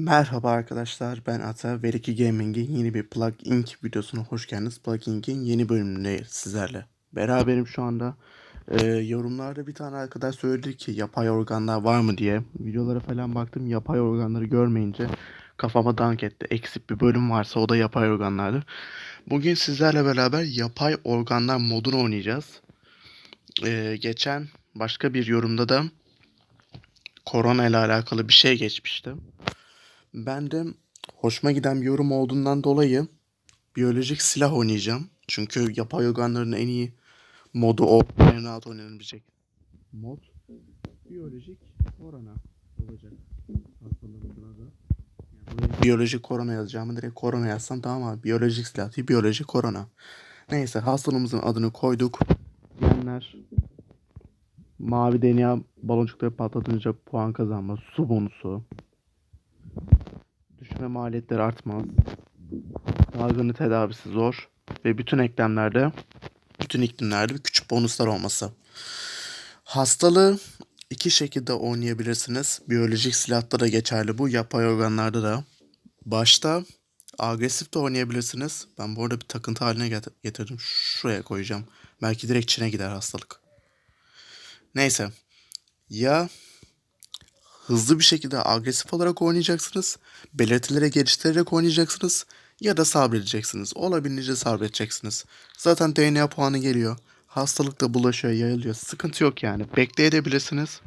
Merhaba arkadaşlar ben Ata ve Ricky Gaming'in yeni bir Plug Inc videosuna hoş geldiniz. Plug Inc'in yeni bölümünde sizlerle beraberim şu anda. Ee, yorumlarda bir tane arkadaş söyledi ki yapay organlar var mı diye. Videolara falan baktım yapay organları görmeyince kafama dank etti. Eksik bir bölüm varsa o da yapay organlardı. Bugün sizlerle beraber yapay organlar modunu oynayacağız. Ee, geçen başka bir yorumda da korona ile alakalı bir şey geçmişti. Ben de hoşuma giden bir yorum olduğundan dolayı biyolojik silah oynayacağım. Çünkü yapay organların en iyi modu o. En rahat oynanabilecek mod. Biyolojik korona olacak. Yani buraya biyolojik korona yazacağımı direkt korona yazsam tamam abi. Biyolojik silah değil biyolojik korona. Neyse hastalığımızın adını koyduk. Diyenler mavi DNA baloncukları patlatınca puan kazanma, su bonusu, Düşme maliyetleri artmaz. Salgını tedavisi zor. Ve bütün eklemlerde, bütün iklimlerde bir küçük bonuslar olması. Hastalığı iki şekilde oynayabilirsiniz. Biyolojik silahta da geçerli bu. Yapay organlarda da. Başta agresif de oynayabilirsiniz. Ben bu arada bir takıntı haline get- getirdim. Şuraya koyacağım. Belki direkt Çin'e gider hastalık. Neyse. Ya hızlı bir şekilde agresif olarak oynayacaksınız. Belirtilere geliştirerek oynayacaksınız. Ya da sabredeceksiniz. Olabildiğince sabredeceksiniz. Zaten DNA puanı geliyor. Hastalık da bulaşıyor, yayılıyor. Sıkıntı yok yani. Bekleyebilirsiniz.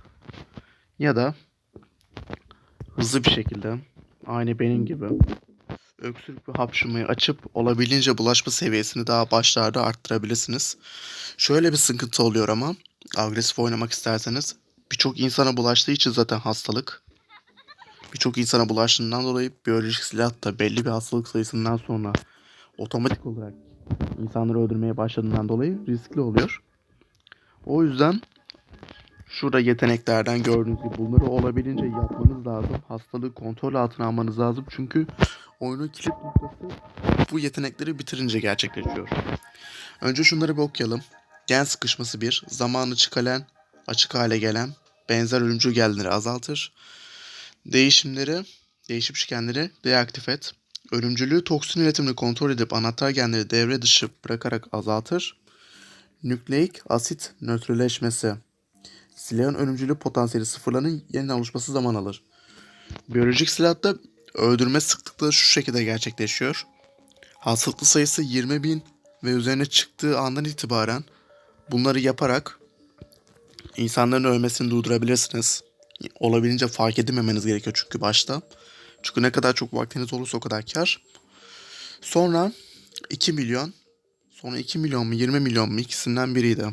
Ya da hızlı bir şekilde aynı benim gibi öksürük ve hapşırmayı açıp olabildiğince bulaşma seviyesini daha başlarda arttırabilirsiniz. Şöyle bir sıkıntı oluyor ama agresif oynamak isterseniz birçok insana bulaştığı için zaten hastalık. Birçok insana bulaştığından dolayı biyolojik silah da belli bir hastalık sayısından sonra otomatik olarak insanları öldürmeye başladığından dolayı riskli oluyor. O yüzden şurada yeteneklerden gördüğünüz gibi bunları olabildiğince yapmanız lazım. Hastalığı kontrol altına almanız lazım. Çünkü oyunun kilit noktası bu yetenekleri bitirince gerçekleşiyor. Önce şunları bir okuyalım. Gen sıkışması 1. Zamanı çıkalen, açık hale gelen, benzer ölümcül genleri azaltır. Değişimleri, değişim şikenleri deaktif et. Ölümcülüğü toksin üretimini kontrol edip anahtar genleri devre dışı bırakarak azaltır. Nükleik asit nötrleşmesi. Silahın ölümcülük potansiyeli sıfırlanın yeniden oluşması zaman alır. Biyolojik silahta öldürme sıklıkları şu şekilde gerçekleşiyor. Hastalıklı sayısı 20 bin ve üzerine çıktığı andan itibaren bunları yaparak insanların ölmesini durdurabilirsiniz. Olabildiğince fark edilmemeniz gerekiyor çünkü başta. Çünkü ne kadar çok vaktiniz olursa o kadar kar. Sonra 2 milyon. Sonra 2 milyon mu 20 milyon mu ikisinden biriydi.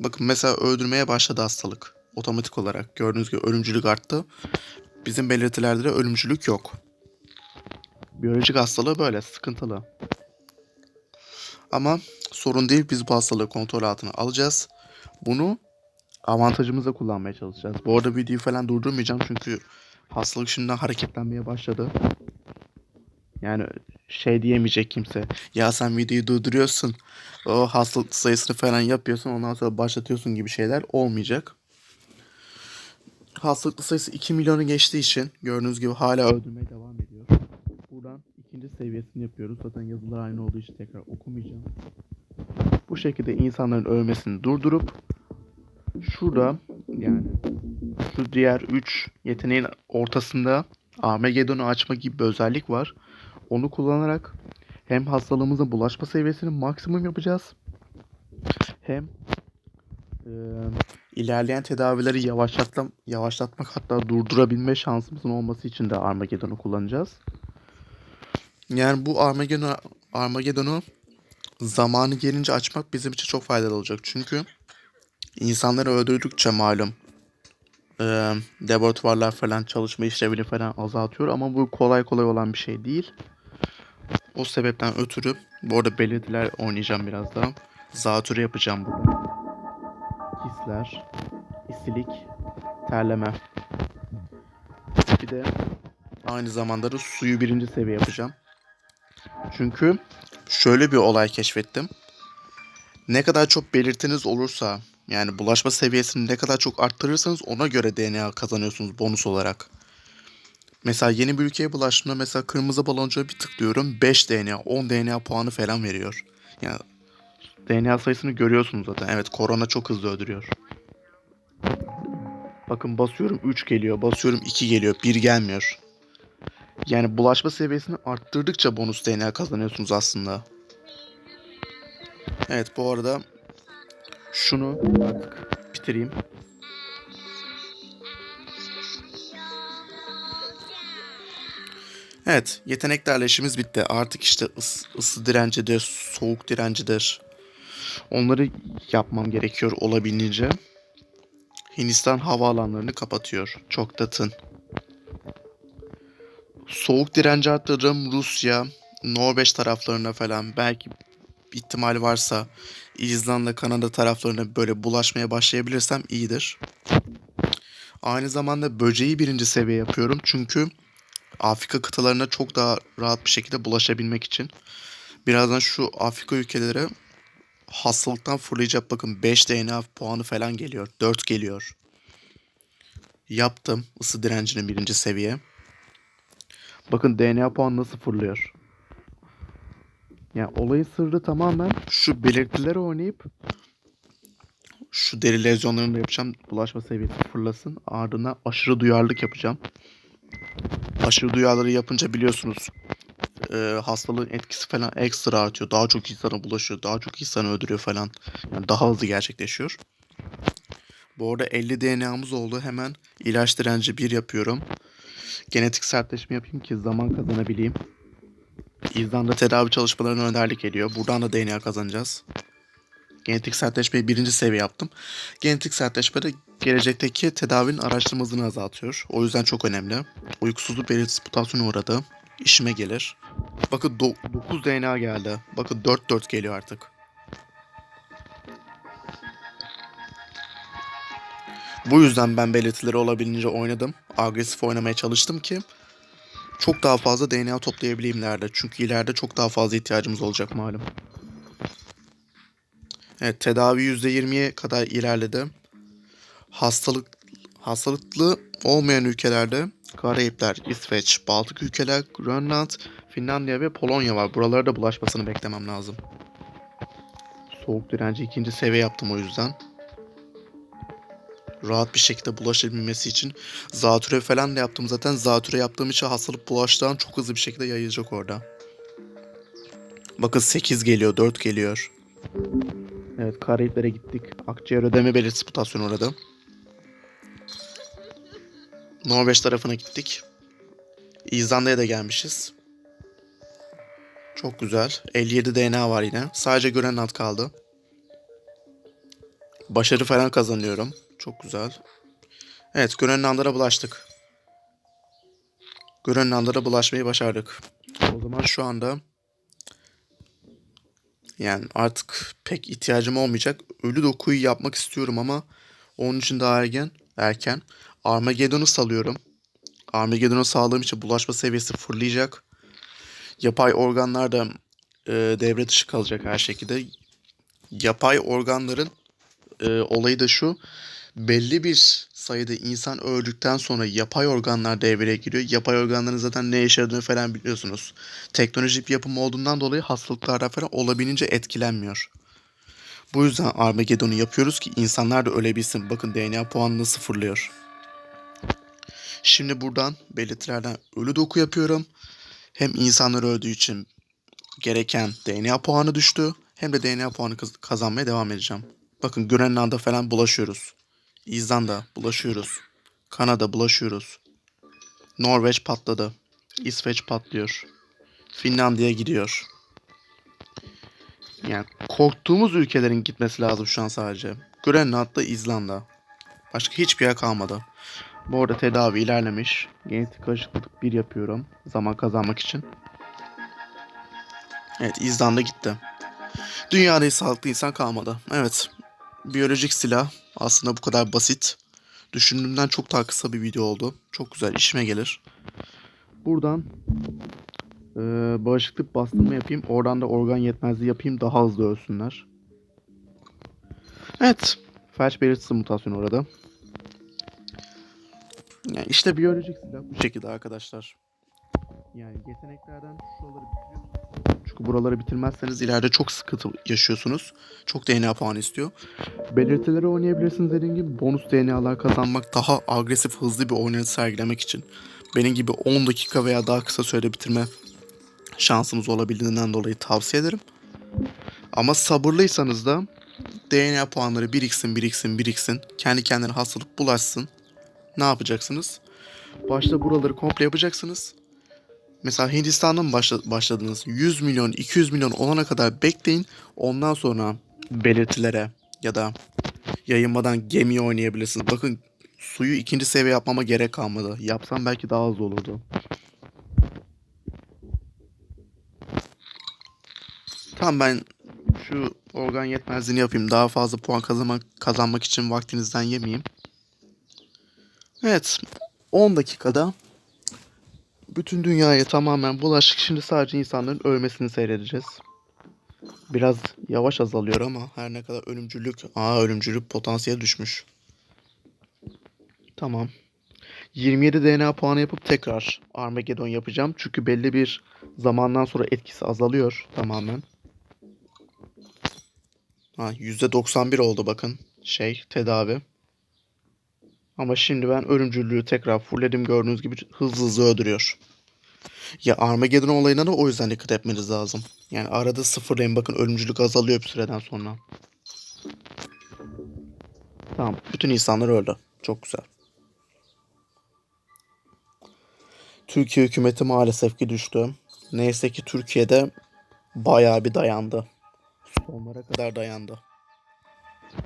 Bakın mesela öldürmeye başladı hastalık. Otomatik olarak gördüğünüz gibi ölümcülük arttı. Bizim belirtilerde de ölümcülük yok. Biyolojik hastalığı böyle sıkıntılı. Ama sorun değil biz bu hastalığı kontrol altına alacağız. Bunu avantajımıza kullanmaya çalışacağız. Bu arada videoyu falan durdurmayacağım çünkü hastalık şimdiden hareketlenmeye başladı. Yani şey diyemeyecek kimse. Ya sen videoyu durduruyorsun. O hastalık sayısını falan yapıyorsun ondan sonra başlatıyorsun gibi şeyler olmayacak. Hastalıklı sayısı 2 milyonu geçtiği için gördüğünüz gibi hala öldürmeye devam ediyor. Buradan ikinci seviyesini yapıyoruz. Zaten yazılar aynı olduğu için tekrar okumayacağım. Bu şekilde insanların ölmesini durdurup şurada yani şu diğer 3 yeteneğin ortasında Armageddon'u açma gibi bir özellik var. Onu kullanarak hem hastalığımızın bulaşma seviyesini maksimum yapacağız. Hem eee, ilerleyen tedavileri yavaşlatma, yavaşlatmak hatta durdurabilme şansımızın olması için de Armageddon'u kullanacağız. Yani bu Armageddon, Armageddon'u zamanı gelince açmak bizim için çok faydalı olacak. Çünkü insanları öldürdükçe malum eee laboratuvarlar falan çalışma işlevini falan azaltıyor ama bu kolay kolay olan bir şey değil. O sebepten ötürü bu arada belirtiler oynayacağım biraz daha. Zatürre yapacağım burada. Hisler, isilik, terleme. Bir de aynı zamanda da suyu birinci seviye yapacağım. Çünkü şöyle bir olay keşfettim. Ne kadar çok belirtiniz olursa yani bulaşma seviyesini ne kadar çok arttırırsanız ona göre DNA kazanıyorsunuz bonus olarak. Mesela yeni bir ülkeye bulaştığımda mesela kırmızı baloncuğa bir tıklıyorum 5 DNA, 10 DNA puanı falan veriyor. Yani DNA sayısını görüyorsunuz zaten. Evet korona çok hızlı öldürüyor. Bakın basıyorum 3 geliyor, basıyorum 2 geliyor, 1 gelmiyor. Yani bulaşma seviyesini arttırdıkça bonus DNA kazanıyorsunuz aslında. Evet bu arada şunu artık bitireyim. Evet, yeteneklerle işimiz bitti. Artık işte ıs, ısı direncidir, soğuk direncidir. Onları yapmam gerekiyor olabildiğince. Hindistan havaalanlarını kapatıyor. Çok da tın. Soğuk direnci arttırırım Rusya, Norveç taraflarına falan. Belki ihtimal varsa İzlanda, Kanada taraflarına böyle bulaşmaya başlayabilirsem iyidir. Aynı zamanda böceği birinci seviye yapıyorum. Çünkü Afrika kıtalarına çok daha rahat bir şekilde bulaşabilmek için. Birazdan şu Afrika ülkelere hastalıktan fırlayacak bakın 5 DNA puanı falan geliyor. 4 geliyor. Yaptım ısı direncinin birinci seviye. Bakın DNA puanı nasıl fırlıyor. Yani olayın sırrı tamamen şu belirtileri oynayıp şu deri lezyonlarını da yapacağım. Bulaşma seviyesi fırlasın. Ardından aşırı duyarlılık yapacağım. Aşırı duyarlılığı yapınca biliyorsunuz e, hastalığın etkisi falan ekstra artıyor. Daha çok insana bulaşıyor. Daha çok insanı öldürüyor falan. Yani daha hızlı gerçekleşiyor. Bu arada 50 DNA'mız oldu. Hemen ilaç direnci 1 yapıyorum. Genetik sertleşme yapayım ki zaman kazanabileyim. İzlanda tedavi çalışmalarına önderlik ediyor. Buradan da DNA kazanacağız. Genetik sertleşmeyi birinci seviye yaptım. Genetik sertleşme de gelecekteki tedavinin araştırma hızını azaltıyor. O yüzden çok önemli. Uykusuzluk belirtisi mutasyona uğradı. İşime gelir. Bakın 9 DNA geldi. Bakın 4-4 geliyor artık. Bu yüzden ben belirtileri olabildiğince oynadım. Agresif oynamaya çalıştım ki çok daha fazla DNA toplayabileyim ileride. Çünkü ileride çok daha fazla ihtiyacımız olacak malum. Evet tedavi %20'ye kadar ilerledi. Hastalık hastalıklı olmayan ülkelerde Karayipler, İsveç, Baltık ülkeler, Grönland, Finlandiya ve Polonya var. Buralara da bulaşmasını beklemem lazım. Soğuk direnci ikinci seviye yaptım o yüzden. Rahat bir şekilde bulaşabilmesi için. Zatüre falan da yaptım zaten. Zatüre yaptığım için hastalık bulaştığı an çok hızlı bir şekilde yayılacak orada. Bakın 8 geliyor, 4 geliyor. Evet Karayiplere gittik. Akciğer ödeme belirtisi mutasyonu uğradı. Norveç tarafına gittik. İzlanda'ya da gelmişiz. Çok güzel. 57 DNA var yine. Sadece Grönland kaldı. Başarı falan kazanıyorum. Çok güzel. Evet Grönlandlara bulaştık. Grönlandlara bulaşmayı başardık. O zaman şu anda yani artık pek ihtiyacım olmayacak. Ölü dokuyu yapmak istiyorum ama onun için daha erken. erken. Armageddon'u salıyorum. Armageddon'u sağladığım için bulaşma seviyesi fırlayacak. Yapay organlar da e, devre dışı kalacak her şekilde. Yapay organların e, olayı da şu. Belli bir sayıda insan öldükten sonra yapay organlar devreye giriyor. Yapay organların zaten ne işe yaradığını falan biliyorsunuz. Teknolojik bir yapım olduğundan dolayı hastalıklardan falan olabildiğince etkilenmiyor. Bu yüzden Armageddon'u yapıyoruz ki insanlar da ölebilsin. Bakın DNA puanını sıfırlıyor. Şimdi buradan belirtilerden ölü doku yapıyorum. Hem insanlar öldüğü için gereken DNA puanı düştü. Hem de DNA puanı kaz- kazanmaya devam edeceğim. Bakın Grönland'a falan bulaşıyoruz. İzlanda bulaşıyoruz. Kanada bulaşıyoruz. Norveç patladı. İsveç patlıyor. Finlandiya gidiyor. Yani korktuğumuz ülkelerin gitmesi lazım şu an sadece. Grönland'da İzlanda. Başka hiçbir yer kalmadı. Bu arada tedavi ilerlemiş. Genetik karışıklık 1 yapıyorum. Zaman kazanmak için. Evet İzlanda gitti. Dünyada hiç sağlıklı insan kalmadı. Evet. Biyolojik silah aslında bu kadar basit. Düşündüğümden çok daha kısa bir video oldu. Çok güzel işime gelir. Buradan e, bağışıklık bastırma yapayım. Oradan da organ yetmezliği yapayım. Daha hızlı ölsünler. Evet. Felç belirtisi mutasyonu orada. Yani işte biyolojik silah bu şekilde arkadaşlar. Yani yeteneklerden şuraları bitiriyorsunuz. Çünkü buraları bitirmezseniz ileride çok sıkıntı yaşıyorsunuz. Çok DNA puanı istiyor. Belirtileri oynayabilirsiniz dediğim gibi bonus DNA'lar kazanmak daha agresif hızlı bir oynayış sergilemek için. Benim gibi 10 dakika veya daha kısa sürede bitirme şansınız olabildiğinden dolayı tavsiye ederim. Ama sabırlıysanız da DNA puanları biriksin biriksin biriksin. Kendi kendine hastalık bulaşsın. Ne yapacaksınız? Başta buraları komple yapacaksınız. Mesela Hindistan'dan başla- başladınız? 100 milyon, 200 milyon olana kadar bekleyin. Ondan sonra belirtilere ya da yayınmadan gemi oynayabilirsiniz. Bakın suyu ikinci seviye yapmama gerek kalmadı. Yapsam belki daha hızlı olurdu. Tamam ben şu organ yetmezliğini yapayım. Daha fazla puan kazanmak, kazanmak için vaktinizden yemeyeyim. Evet. 10 dakikada bütün dünyaya tamamen bulaşık. Şimdi sadece insanların ölmesini seyredeceğiz. Biraz yavaş azalıyor ama her ne kadar ölümcülük... Aa ölümcülük potansiyeli düşmüş. Tamam. 27 DNA puanı yapıp tekrar Armageddon yapacağım. Çünkü belli bir zamandan sonra etkisi azalıyor tamamen. Ha, %91 oldu bakın şey tedavi. Ama şimdi ben ölümcüllüğü tekrar fullledim gördüğünüz gibi hızlı hızlı öldürüyor. Ya Armageddon olayına da o yüzden dikkat etmeniz lazım. Yani arada sıfırlayın bakın ölümcülük azalıyor bir süreden sonra. Tamam bütün insanlar öldü. Çok güzel. Türkiye hükümeti maalesef ki düştü. Neyse ki Türkiye'de bayağı bir dayandı. Sonlara kadar dayandı.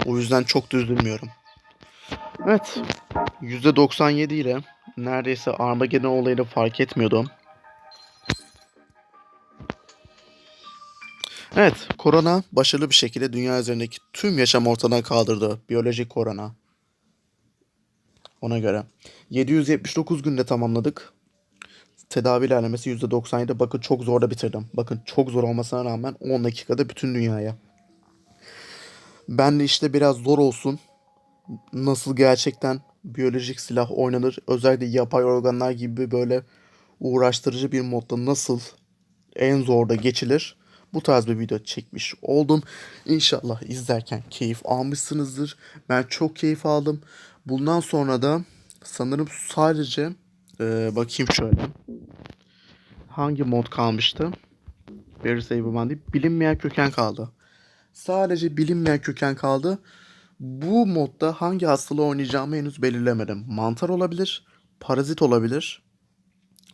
O yüzden çok da üzülmüyorum. Evet. %97 ile neredeyse Armageddon olayını fark etmiyordum. Evet, korona başarılı bir şekilde dünya üzerindeki tüm yaşam ortadan kaldırdı. Biyolojik korona. Ona göre. 779 günde tamamladık. Tedavi ilerlemesi %97. Bakın çok zor da bitirdim. Bakın çok zor olmasına rağmen 10 dakikada bütün dünyaya. Ben de işte biraz zor olsun. Nasıl gerçekten biyolojik silah oynanır. Özellikle yapay organlar gibi böyle uğraştırıcı bir modda nasıl en zorda geçilir. Bu tarz bir video çekmiş oldum. İnşallah izlerken keyif almışsınızdır. Ben çok keyif aldım. Bundan sonra da sanırım sadece e, bakayım şöyle. Hangi mod kalmıştı? Berry Saberman değil. Bilinmeyen köken kaldı. Sadece bilinmeyen köken kaldı. Bu modda hangi hastalığı oynayacağımı henüz belirlemedim. Mantar olabilir, parazit olabilir.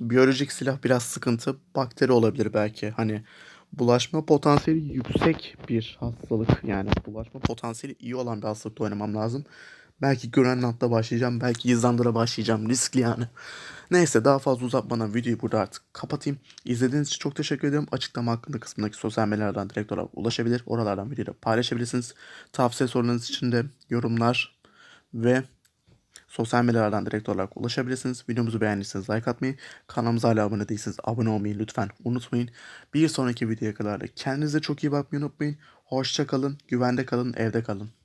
Biyolojik silah biraz sıkıntı. Bakteri olabilir belki. Hani bulaşma potansiyeli yüksek bir hastalık. Yani bulaşma potansiyeli iyi olan bir hastalıkta oynamam lazım. Belki Grönland'da başlayacağım. Belki İzlanda'da başlayacağım. Riskli yani. Neyse daha fazla uzatmadan videoyu burada artık kapatayım. İzlediğiniz için çok teşekkür ederim. Açıklama hakkında kısmındaki sosyal medyalardan direkt olarak ulaşabilir. Oralardan videoyu paylaşabilirsiniz. Tavsiye sorularınız için de yorumlar ve sosyal medyalardan direkt olarak ulaşabilirsiniz. Videomuzu beğendiyseniz like atmayı, kanalımıza hala abone değilseniz abone olmayı lütfen unutmayın. Bir sonraki videoya kadar da kendinize çok iyi bakmayı unutmayın. Hoşça kalın, güvende kalın, evde kalın.